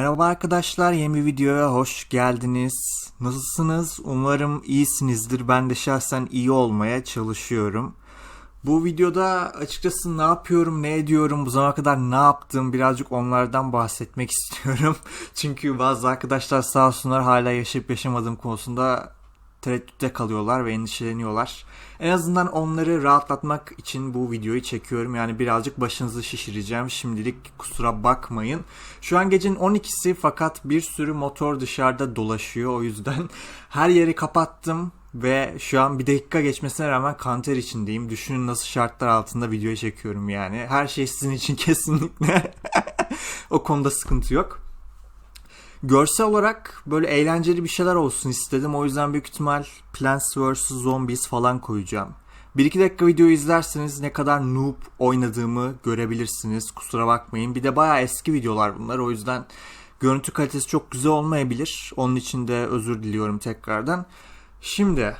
Merhaba arkadaşlar, yeni bir videoya hoş geldiniz. Nasılsınız? Umarım iyisinizdir. Ben de şahsen iyi olmaya çalışıyorum. Bu videoda açıkçası ne yapıyorum, ne ediyorum, bu zamana kadar ne yaptım birazcık onlardan bahsetmek istiyorum. Çünkü bazı arkadaşlar sağ olsunlar hala yaşayıp yaşamadığım konusunda tereddütte kalıyorlar ve endişeleniyorlar. En azından onları rahatlatmak için bu videoyu çekiyorum. Yani birazcık başınızı şişireceğim. Şimdilik kusura bakmayın. Şu an gecenin 12'si fakat bir sürü motor dışarıda dolaşıyor. O yüzden her yeri kapattım ve şu an bir dakika geçmesine rağmen kanter içindeyim. Düşünün nasıl şartlar altında videoyu çekiyorum yani. Her şey sizin için kesinlikle. o konuda sıkıntı yok. Görsel olarak böyle eğlenceli bir şeyler olsun istedim. O yüzden büyük ihtimal Plants vs. Zombies falan koyacağım. 1-2 dakika videoyu izlerseniz ne kadar noob oynadığımı görebilirsiniz. Kusura bakmayın. Bir de bayağı eski videolar bunlar. O yüzden görüntü kalitesi çok güzel olmayabilir. Onun için de özür diliyorum tekrardan. Şimdi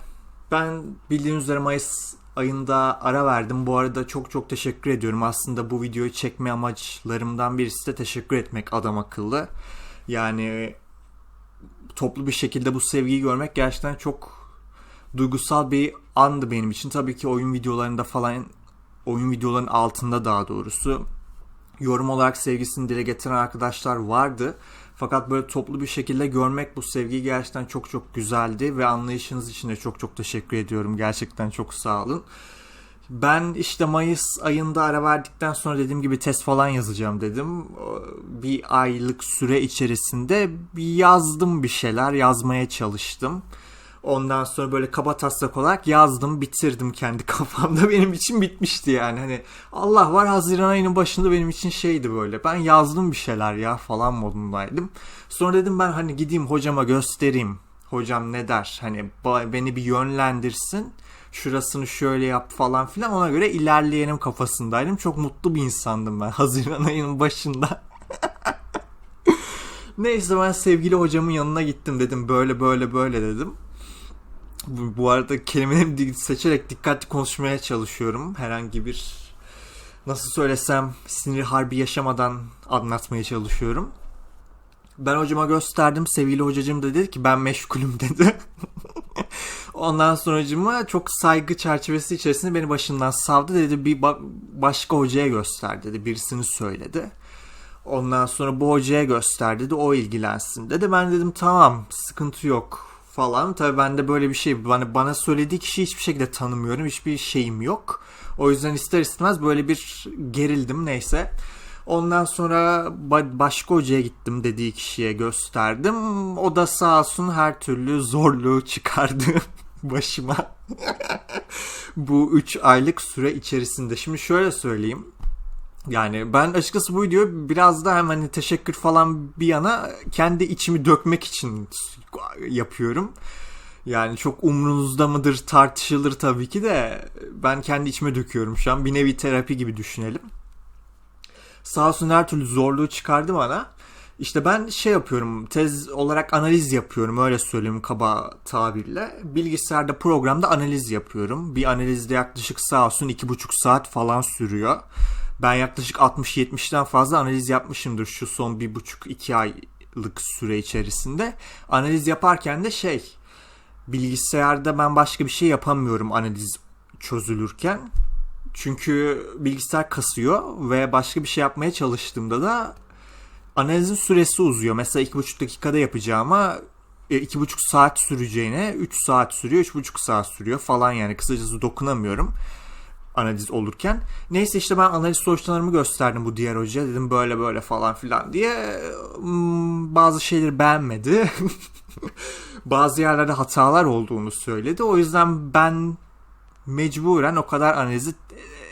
ben bildiğiniz üzere Mayıs ayında ara verdim. Bu arada çok çok teşekkür ediyorum. Aslında bu videoyu çekme amaçlarımdan birisi de teşekkür etmek adam akıllı. Yani toplu bir şekilde bu sevgiyi görmek gerçekten çok duygusal bir andı benim için. Tabii ki oyun videolarında falan oyun videoların altında daha doğrusu yorum olarak sevgisini dile getiren arkadaşlar vardı. Fakat böyle toplu bir şekilde görmek bu sevgiyi gerçekten çok çok güzeldi ve anlayışınız için de çok çok teşekkür ediyorum. Gerçekten çok sağ olun. Ben işte Mayıs ayında ara verdikten sonra dediğim gibi test falan yazacağım dedim. Bir aylık süre içerisinde bir yazdım bir şeyler, yazmaya çalıştım. Ondan sonra böyle kaba taslak olarak yazdım, bitirdim kendi kafamda. Benim için bitmişti yani. Hani Allah var Haziran ayının başında benim için şeydi böyle. Ben yazdım bir şeyler ya falan modundaydım. Sonra dedim ben hani gideyim hocama göstereyim. Hocam ne der? Hani beni bir yönlendirsin şurasını şöyle yap falan filan ona göre ilerleyenim kafasındaydım. Çok mutlu bir insandım ben Haziran ayının başında. Neyse ben sevgili hocamın yanına gittim dedim böyle böyle böyle dedim. Bu, bu arada kelimelerimi seçerek dikkatli konuşmaya çalışıyorum. Herhangi bir nasıl söylesem sinir harbi yaşamadan anlatmaya çalışıyorum. Ben hocama gösterdim. Sevgili hocacığım da dedi ki ben meşgulüm dedi. Ondan sonracıma çok saygı çerçevesi içerisinde beni başından savdı dedi. Bir ba- başka hocaya göster dedi. Birisini söyledi. Ondan sonra bu hocaya göster dedi. O ilgilensin dedi. Ben dedim tamam sıkıntı yok falan. Tabii ben de böyle bir şey bana, bana söylediği kişiyi hiçbir şekilde tanımıyorum. Hiçbir şeyim yok. O yüzden ister istemez böyle bir gerildim neyse. Ondan sonra başka hocaya gittim dediği kişiye gösterdim. O da sağ olsun her türlü zorluğu çıkardı başıma. bu 3 aylık süre içerisinde. Şimdi şöyle söyleyeyim. Yani ben açıkçası bu videoyu biraz da hemen hani teşekkür falan bir yana kendi içimi dökmek için yapıyorum. Yani çok umrunuzda mıdır tartışılır tabii ki de ben kendi içime döküyorum şu an. Bir nevi terapi gibi düşünelim. Sağ olsun her türlü zorluğu çıkardı bana. İşte ben şey yapıyorum, tez olarak analiz yapıyorum öyle söyleyeyim kaba tabirle. Bilgisayarda programda analiz yapıyorum. Bir analizde yaklaşık sağ olsun 2,5 saat falan sürüyor. Ben yaklaşık 60-70'den fazla analiz yapmışımdır şu son 1,5-2 aylık süre içerisinde. Analiz yaparken de şey, bilgisayarda ben başka bir şey yapamıyorum analiz çözülürken. Çünkü bilgisayar kasıyor ve başka bir şey yapmaya çalıştığımda da analizin süresi uzuyor. Mesela 2,5 dakikada yapacağıma 2,5 saat süreceğine 3 saat sürüyor, 3,5 saat sürüyor falan yani kısacası dokunamıyorum analiz olurken. Neyse işte ben analiz sonuçlarımı gösterdim bu diğer hocaya. Dedim böyle böyle falan filan diye. Hmm, bazı şeyleri beğenmedi. bazı yerlerde hatalar olduğunu söyledi. O yüzden ben mecburen o kadar analizi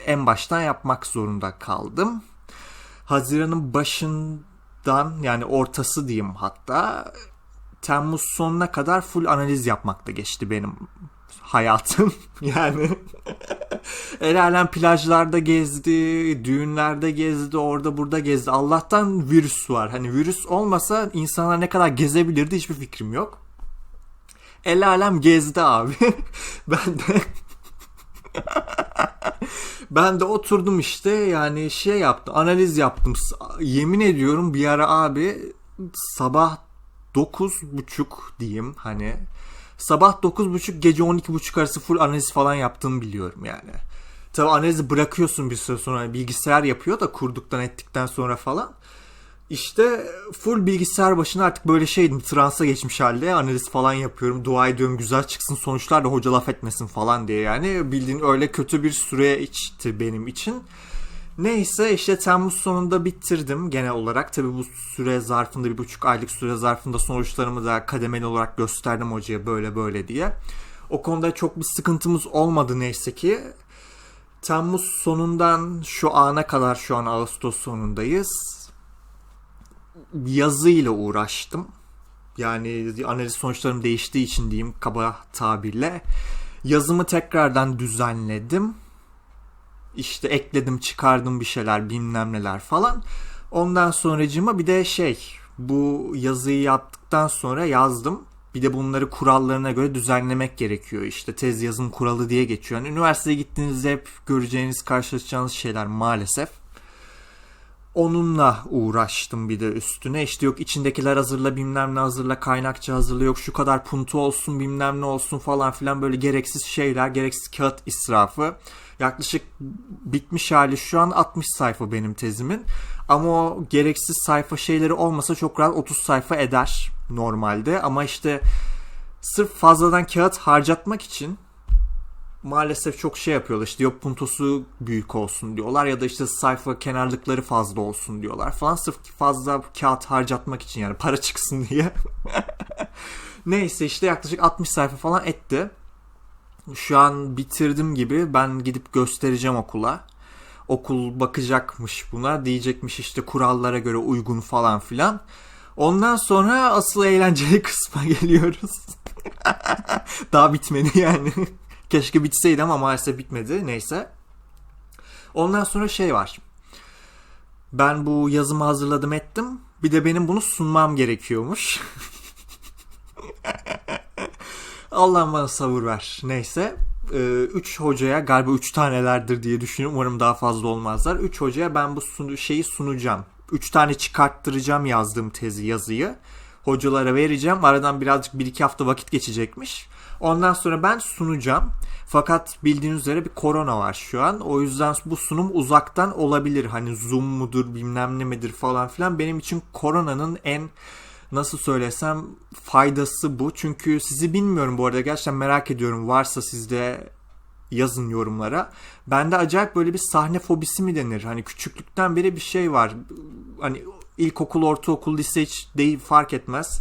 en baştan yapmak zorunda kaldım. Haziran'ın başından yani ortası diyeyim hatta Temmuz sonuna kadar full analiz yapmakta geçti benim hayatım. Yani el alem plajlarda gezdi, düğünlerde gezdi, orada burada gezdi. Allah'tan virüs var. Hani virüs olmasa insanlar ne kadar gezebilirdi hiçbir fikrim yok. El alem gezdi abi. ben de ben de oturdum işte yani şey yaptım analiz yaptım yemin ediyorum bir ara abi sabah 9.30 diyeyim hani sabah 9.30 gece 12.30 arası full analiz falan yaptığımı biliyorum yani. Tabi analizi bırakıyorsun bir süre sonra bilgisayar yapıyor da kurduktan ettikten sonra falan. İşte full bilgisayar başına artık böyle şeydim transa geçmiş halde analiz falan yapıyorum. Dua ediyorum güzel çıksın sonuçlar da hoca laf etmesin falan diye yani. Bildiğin öyle kötü bir süre içti benim için. Neyse işte Temmuz sonunda bitirdim genel olarak. Tabi bu süre zarfında bir buçuk aylık süre zarfında sonuçlarımı da kademeli olarak gösterdim hocaya böyle böyle diye. O konuda çok bir sıkıntımız olmadı neyse ki. Temmuz sonundan şu ana kadar şu an Ağustos sonundayız. Yazıyla uğraştım. Yani analiz sonuçlarım değiştiği için diyeyim kaba tabirle. Yazımı tekrardan düzenledim işte ekledim çıkardım bir şeyler bilmem neler falan. Ondan sonracıma bir de şey bu yazıyı yaptıktan sonra yazdım. Bir de bunları kurallarına göre düzenlemek gerekiyor. İşte tez yazım kuralı diye geçiyor. Yani üniversiteye gittiğinizde hep göreceğiniz, karşılaşacağınız şeyler maalesef. Onunla uğraştım bir de üstüne. İşte yok içindekiler hazırla bilmem ne hazırla kaynakçı hazırla yok şu kadar puntu olsun bilmem ne olsun falan filan böyle gereksiz şeyler gereksiz kağıt israfı. Yaklaşık bitmiş hali şu an 60 sayfa benim tezimin. Ama o gereksiz sayfa şeyleri olmasa çok rahat 30 sayfa eder normalde. Ama işte sırf fazladan kağıt harcatmak için maalesef çok şey yapıyorlar. İşte yok puntosu büyük olsun diyorlar ya da işte sayfa kenarlıkları fazla olsun diyorlar falan. Sırf fazla kağıt harcatmak için yani para çıksın diye. Neyse işte yaklaşık 60 sayfa falan etti. Şu an bitirdim gibi ben gidip göstereceğim okula. Okul bakacakmış buna diyecekmiş işte kurallara göre uygun falan filan. Ondan sonra asıl eğlenceli kısma geliyoruz. Daha bitmedi yani. Keşke bitseydi ama maalesef bitmedi. Neyse. Ondan sonra şey var. Ben bu yazımı hazırladım ettim. Bir de benim bunu sunmam gerekiyormuş. Allah'ım bana sabır ver. Neyse. 3 ee, hocaya galiba 3 tanelerdir diye düşünüyorum. Umarım daha fazla olmazlar. 3 hocaya ben bu sunu, şeyi sunacağım. 3 tane çıkarttıracağım yazdığım tezi yazıyı. Hocalara vereceğim. Aradan birazcık 1-2 hafta vakit geçecekmiş. Ondan sonra ben sunacağım. Fakat bildiğiniz üzere bir korona var şu an. O yüzden bu sunum uzaktan olabilir. Hani Zoom mudur bilmem ne midir falan filan. Benim için koronanın en nasıl söylesem faydası bu. Çünkü sizi bilmiyorum bu arada gerçekten merak ediyorum. Varsa sizde yazın yorumlara. Bende acayip böyle bir sahne fobisi mi denir? Hani küçüklükten beri bir şey var. Hani ilkokul, ortaokul, lise hiç değil fark etmez.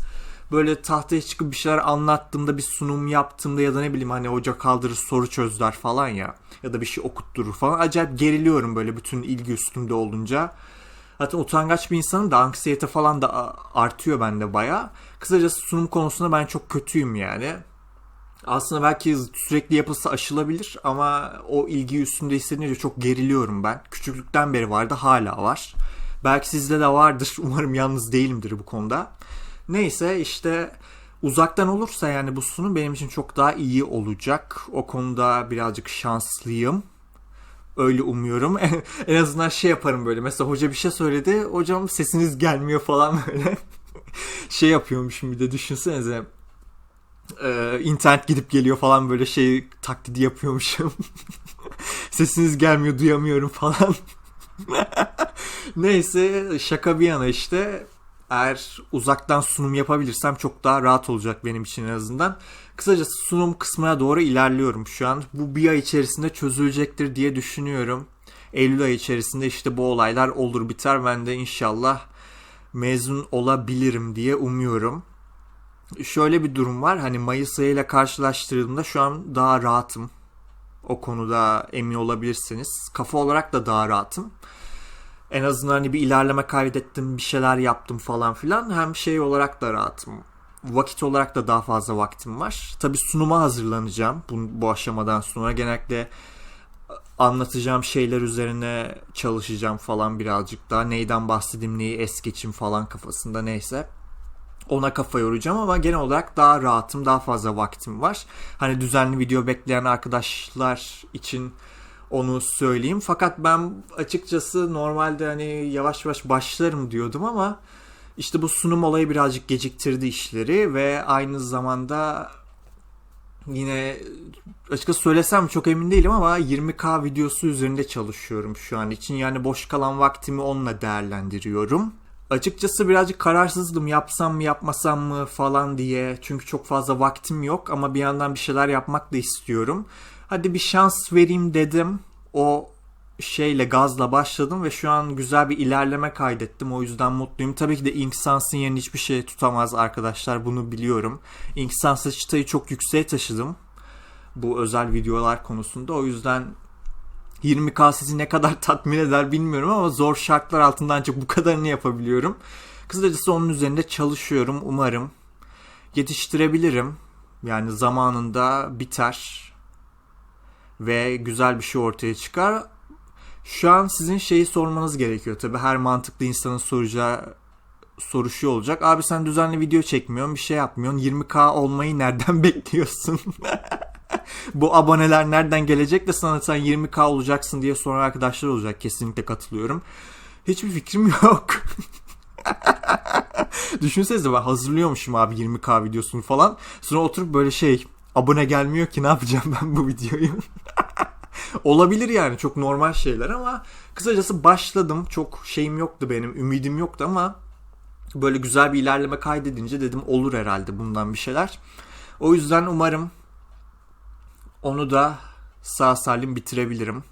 Böyle tahtaya çıkıp bir şeyler anlattığımda bir sunum yaptığımda ya da ne bileyim hani hoca kaldırır soru çözler falan ya. Ya da bir şey okutturur falan. Acayip geriliyorum böyle bütün ilgi üstümde olunca. Zaten utangaç bir insanın da anksiyete falan da artıyor bende baya. Kısacası sunum konusunda ben çok kötüyüm yani. Aslında belki sürekli yapılsa aşılabilir ama o ilgi üstünde hissedince çok geriliyorum ben. Küçüklükten beri vardı hala var. Belki sizde de vardır. Umarım yalnız değilimdir bu konuda. Neyse işte uzaktan olursa yani bu sunum benim için çok daha iyi olacak. O konuda birazcık şanslıyım. Öyle umuyorum. en azından şey yaparım böyle. Mesela hoca bir şey söyledi. Hocam sesiniz gelmiyor falan böyle. şey yapıyormuşum bir de düşünsenize. Ee, internet gidip geliyor falan böyle şey taklidi yapıyormuşum. sesiniz gelmiyor duyamıyorum falan. Neyse şaka bir yana işte eğer uzaktan sunum yapabilirsem çok daha rahat olacak benim için en azından. Kısacası sunum kısmına doğru ilerliyorum şu an. Bu bir ay içerisinde çözülecektir diye düşünüyorum. Eylül ayı içerisinde işte bu olaylar olur biter. Ben de inşallah mezun olabilirim diye umuyorum. Şöyle bir durum var. Hani Mayıs ayıyla karşılaştırdığımda şu an daha rahatım. O konuda emin olabilirsiniz. Kafa olarak da daha rahatım en azından hani bir ilerleme kaydettim, bir şeyler yaptım falan filan. Hem şey olarak da rahatım. Vakit olarak da daha fazla vaktim var. Tabii sunuma hazırlanacağım bu, bu aşamadan sonra. Genellikle anlatacağım şeyler üzerine çalışacağım falan birazcık daha. Neyden bahsedeyim, neyi es geçeyim falan kafasında neyse. Ona kafa yoracağım ama genel olarak daha rahatım, daha fazla vaktim var. Hani düzenli video bekleyen arkadaşlar için onu söyleyeyim. Fakat ben açıkçası normalde hani yavaş yavaş başlarım diyordum ama İşte bu sunum olayı birazcık geciktirdi işleri ve aynı zamanda yine açıkçası söylesem çok emin değilim ama 20k videosu üzerinde çalışıyorum şu an için. Yani boş kalan vaktimi onunla değerlendiriyorum. Açıkçası birazcık kararsızdım yapsam mı yapmasam mı falan diye. Çünkü çok fazla vaktim yok ama bir yandan bir şeyler yapmak da istiyorum. Hadi bir şans vereyim dedim. O şeyle gazla başladım ve şu an güzel bir ilerleme kaydettim. O yüzden mutluyum. Tabii ki de Inksans'ın yerini hiçbir şey tutamaz arkadaşlar. Bunu biliyorum. Inksans'ın çıtayı çok yükseğe taşıdım. Bu özel videolar konusunda. O yüzden 20K sizi ne kadar tatmin eder bilmiyorum ama zor şartlar altında ancak bu kadarını yapabiliyorum. Kısacası onun üzerinde çalışıyorum. Umarım yetiştirebilirim. Yani zamanında biter ve güzel bir şey ortaya çıkar. Şu an sizin şeyi sormanız gerekiyor tabii. Her mantıklı insanın soracağı soru şu olacak. Abi sen düzenli video çekmiyorsun, bir şey yapmıyorsun. 20k olmayı nereden bekliyorsun? Bu aboneler nereden gelecek de sana sen 20k olacaksın diye soran arkadaşlar olacak. Kesinlikle katılıyorum. Hiçbir fikrim yok. Düşünsenize ben hazırlıyormuşum abi 20k videosunu falan. Sonra oturup böyle şey abone gelmiyor ki ne yapacağım ben bu videoyu. Olabilir yani çok normal şeyler ama kısacası başladım. Çok şeyim yoktu benim, ümidim yoktu ama böyle güzel bir ilerleme kaydedince dedim olur herhalde bundan bir şeyler. O yüzden umarım onu da sağ salim bitirebilirim.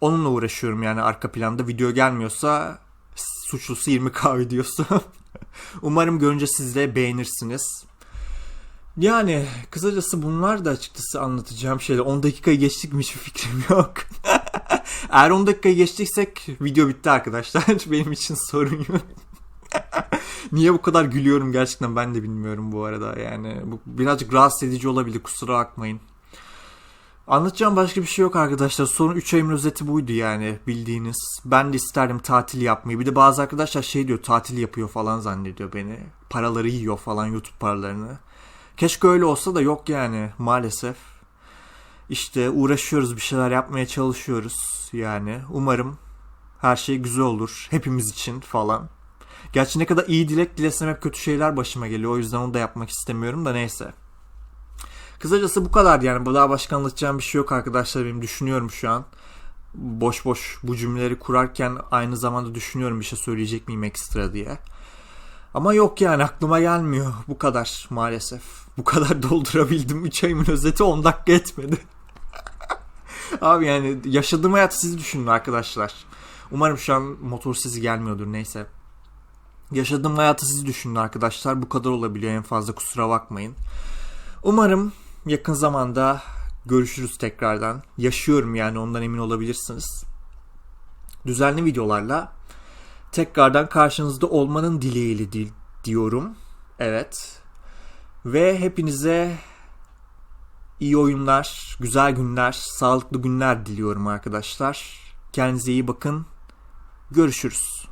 Onunla uğraşıyorum yani arka planda. Video gelmiyorsa suçlusu 20k videosu. umarım görünce siz de beğenirsiniz. Yani kısacası bunlar da açıkçası anlatacağım şeyler. 10 dakikayı geçtik mi hiçbir fikrim yok. Eğer 10 dakikayı geçtiysek video bitti arkadaşlar. Benim için sorun yok. Niye bu kadar gülüyorum gerçekten ben de bilmiyorum bu arada. Yani bu birazcık rahatsız edici olabilir kusura bakmayın. Anlatacağım başka bir şey yok arkadaşlar. Son 3 ayımın özeti buydu yani bildiğiniz. Ben de isterdim tatil yapmayı. Bir de bazı arkadaşlar şey diyor tatil yapıyor falan zannediyor beni. Paraları yiyor falan YouTube paralarını. Keşke öyle olsa da yok yani maalesef. İşte uğraşıyoruz bir şeyler yapmaya çalışıyoruz yani. Umarım her şey güzel olur hepimiz için falan. Gerçi ne kadar iyi dilek dilesem hep kötü şeyler başıma geliyor. O yüzden onu da yapmak istemiyorum da neyse. Kısacası bu kadar yani. Bu daha başka anlatacağım bir şey yok arkadaşlar. Benim düşünüyorum şu an. Boş boş bu cümleleri kurarken aynı zamanda düşünüyorum bir şey söyleyecek miyim ekstra diye. Ama yok yani aklıma gelmiyor. Bu kadar maalesef. Bu kadar doldurabildim. 3 ayımın özeti 10 dakika etmedi. Abi yani yaşadığım hayatı siz düşünün arkadaşlar. Umarım şu an motor sesi gelmiyordur neyse. Yaşadığım hayatı siz düşünün arkadaşlar. Bu kadar olabiliyor en fazla kusura bakmayın. Umarım yakın zamanda görüşürüz tekrardan. Yaşıyorum yani ondan emin olabilirsiniz. Düzenli videolarla tekrardan karşınızda olmanın dileğiyle di- diyorum. Evet. Ve hepinize iyi oyunlar, güzel günler, sağlıklı günler diliyorum arkadaşlar. Kendinize iyi bakın. Görüşürüz.